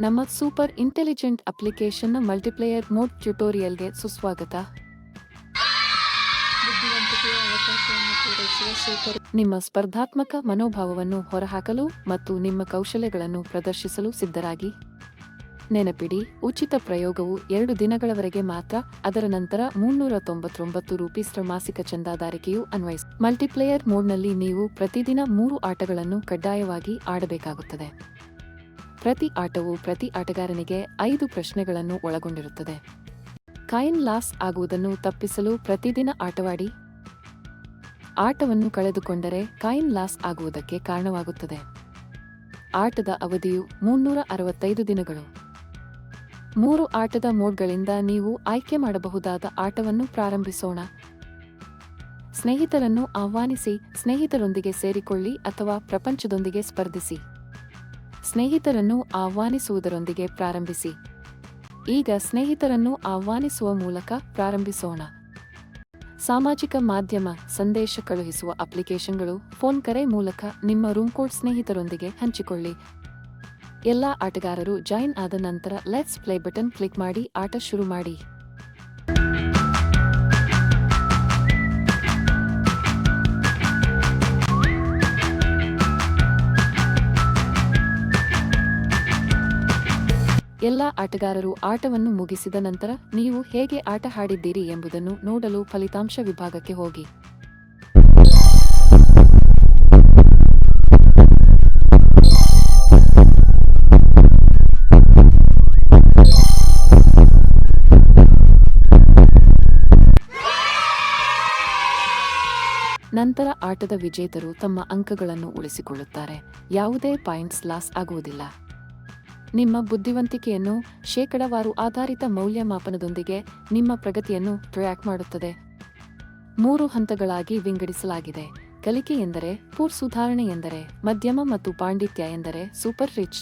ನಮ್ಮ super intelligent application multiplayer mode ಟ್ಯುಟೋರಿಯಲ್ಗೆ ಸುಸ್ವಾಗತ. ನಿಮ್ಮ ಸ್ಪರ್ಧಾತ್ಮಕ ಮನೋಭಾವವನ್ನು ಹೊರಹಾಕಲು ಮತ್ತು ನಿಮ್ಮ ಕೌಶಲ್ಯಗಳನ್ನು ಪ್ರದರ್ಶಿಸಲು ಸಿದ್ಧರಾಗಿ. ನೆನಪಿಡಿ ಉಚಿತ ಪ್ರಯೋಗವು ಎರಡು ದಿನಗಳವರೆಗೆ ಮಾತ್ರ ಅದರ ನಂತರ ಮುನ್ನೂರ ತೊಂಬತ್ತೊಂಬತ್ತು ರೂಪೀಸ್ರ ಮಾಸಿಕ ಚಂದಾದಾರಿಕೆಯು ಅನ್ವಯಿಸಿ. ಮಲ್ಟಿಪ್ಲೇಯರ್ ಮೋಡ್ನಲ್ಲಿ ನೀವು ಪ್ರತಿದಿನ ಮೂರು ಆಟಗಳನ್ನು ಕಡ್ಡಾಯವಾಗಿ ಆಡಬೇಕಾಗುತ್ತದೆ. ಪ್ರತಿ ಆಟವು ಪ್ರತಿ ಆಟಗಾರನಿಗೆ ಐದು ಪ್ರಶ್ನೆಗಳನ್ನು ಒಳಗೊಂಡಿರುತ್ತದೆ. ಕಾಯಿನ್ ಲಾಸ್ ಆಗುವುದನ್ನು ತಪ್ಪಿಸಲು ಪ್ರತಿದಿನ ಆಟವಾಡಿ. ಆಟವನ್ನು ಕಳೆದುಕೊಂಡರೆ ಕಾಯಿನ್ ಲಾಸ್ ಆಗುವುದಕ್ಕೆ ಕಾರಣವಾಗುತ್ತದೆ. ಆಟದ ಅವಧಿಯು ಮುನ್ನೂರ ಅರವತ್ತೈದು ದಿನಗಳು. ಮೂರು ಆಟದ ಮೋಡ್ಗಳಿಂದ ನೀವು ಆಯ್ಕೆ ಮಾಡಬಹುದಾದ ಆಟವನ್ನು ಪ್ರಾರಂಭಿಸೋಣ. ಸ್ನೇಹಿತರನ್ನು ಆಹ್ವಾನಿಸಿ, ಸ್ನೇಹಿತರೊಂದಿಗೆ ಸೇರಿಕೊಳ್ಳಿ ಅಥವಾ ಪ್ರಪಂಚದೊಂದಿಗೆ ಸ್ಪರ್ಧಿಸಿ. ಸ್ನೇಹಿತರನ್ನು ಆಹ್ವಾನಿಸುವುದರೊಂದಿಗೆ ಪ್ರಾರಂಭಿಸಿ. ಈಗ ಸ್ನೇಹಿತರನ್ನು ಆಹ್ವಾನಿಸುವ ಮೂಲಕ ಪ್ರಾರಂಭಿಸೋಣ. ಸಾಮಾಜಿಕ ಮಾಧ್ಯಮ, ಸಂದೇಶ ಕಳುಹಿಸುವ ಅಪ್ಲಿಕೇಶನ್ಗಳು, ಫೋನ್ ಕರೆ ಮೂಲಕ ನಿಮ್ಮ ರೂಮ್ ಕೋಡ್ ಸ್ನೇಹಿತರೊಂದಿಗೆ ಹಂಚಿಕೊಳ್ಳಿ. ಎಲ್ಲ ಆಟಗಾರರು ಜಾಯಿನ್ ಆದ ನಂತರ ಲೆಟ್ಸ್ ಪ್ಲೇ ಬಟನ್ ಕ್ಲಿಕ್ ಮಾಡಿ ಆಟ ಶುರು ಮಾಡಿ. ಎಲ್ಲ ಆಟಗಾರರು ಆಟವನ್ನು ಮುಗಿಸಿದ ನಂತರ ನೀವು ಹೇಗೆ ಆಟ ಆಡಿದ್ದೀರಿ ಎಂಬುದನ್ನು ನೋಡಲು ಫಲಿತಾಂಶ ವಿಭಾಗಕ್ಕೆ ಹೋಗಿ. ನಂತರ ಆಟದ ವಿಜೇತರು ತಮ್ಮ ಅಂಕಗಳನ್ನು ಉಳಿಸಿಕೊಳ್ಳುತ್ತಾರೆ. ಯಾವುದೇ ಪಾಯಿಂಟ್ಸ್ ಲಾಸ್ ಆಗುವುದಿಲ್ಲ. ನಿಮ್ಮ ಬುದ್ಧಿವಂತಿಕೆಯನ್ನು ಶೇಕಡವಾರು ಆಧಾರಿತ ಮೌಲ್ಯಮಾಪನದೊಂದಿಗೆ ನಿಮ್ಮ ಪ್ರಗತಿಯನ್ನು ಟ್ರ್ಯಾಕ್ ಮಾಡುತ್ತದೆ. ಮೂರು ಹಂತಗಳಾಗಿ ವಿಂಗಡಿಸಲಾಗಿದೆ. ಕಲಿಕೆ ಎಂದರೆ ಪೂರ್ ಸುಧಾರಣೆ ಎಂದರೆ ಮಧ್ಯಮ ಮತ್ತು ಪಾಂಡಿತ್ಯ ಎಂದರೆ ಸೂಪರ್ ರಿಚ್.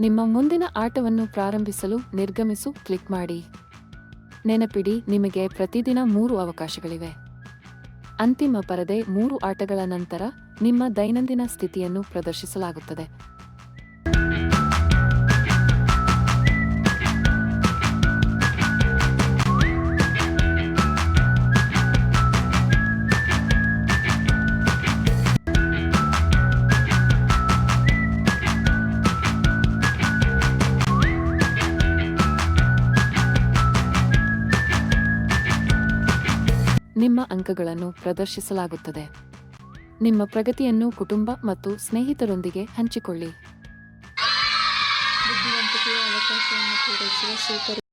ನಿಮ್ಮ ಮುಂದಿನ ಆಟವನ್ನು ಪ್ರಾರಂಭಿಸಲು ನಿರ್ಗಮಿಸು, ಕ್ಲಿಕ್ ಮಾಡಿ. ನೆನಪಿಡಿ, ನಿಮಗೆ ಪ್ರತಿದಿನ ಮೂರು ಅವಕಾಶಗಳಿವೆ. ಅಂತಿಮ ಪರದೆ ಮೂರು ಆಟಗಳ ನಂತರ ನಿಮ್ಮ ದೈನಂದಿನ ಸ್ಥಿತಿಯನ್ನು ಪ್ರದರ್ಶಿಸಲಾಗುತ್ತದೆ. ನಿಮ್ಮ ಅಂಕಗಳನ್ನು ಪ್ರದರ್ಶಿಸಲಾಗುತ್ತದೆ. ನಿಮ್ಮ ಪ್ರಗತಿಯನ್ನು ಕುಟುಂಬ ಮತ್ತು ಸ್ನೇಹಿತರೊಂದಿಗೆ ಹಂಚಿಕೊಳ್ಳಿ. ಬುದ್ಧಿವಂತಿಕೆಯ ಅವಕಾಶವನ್ನು ಪೂರೈಸುವ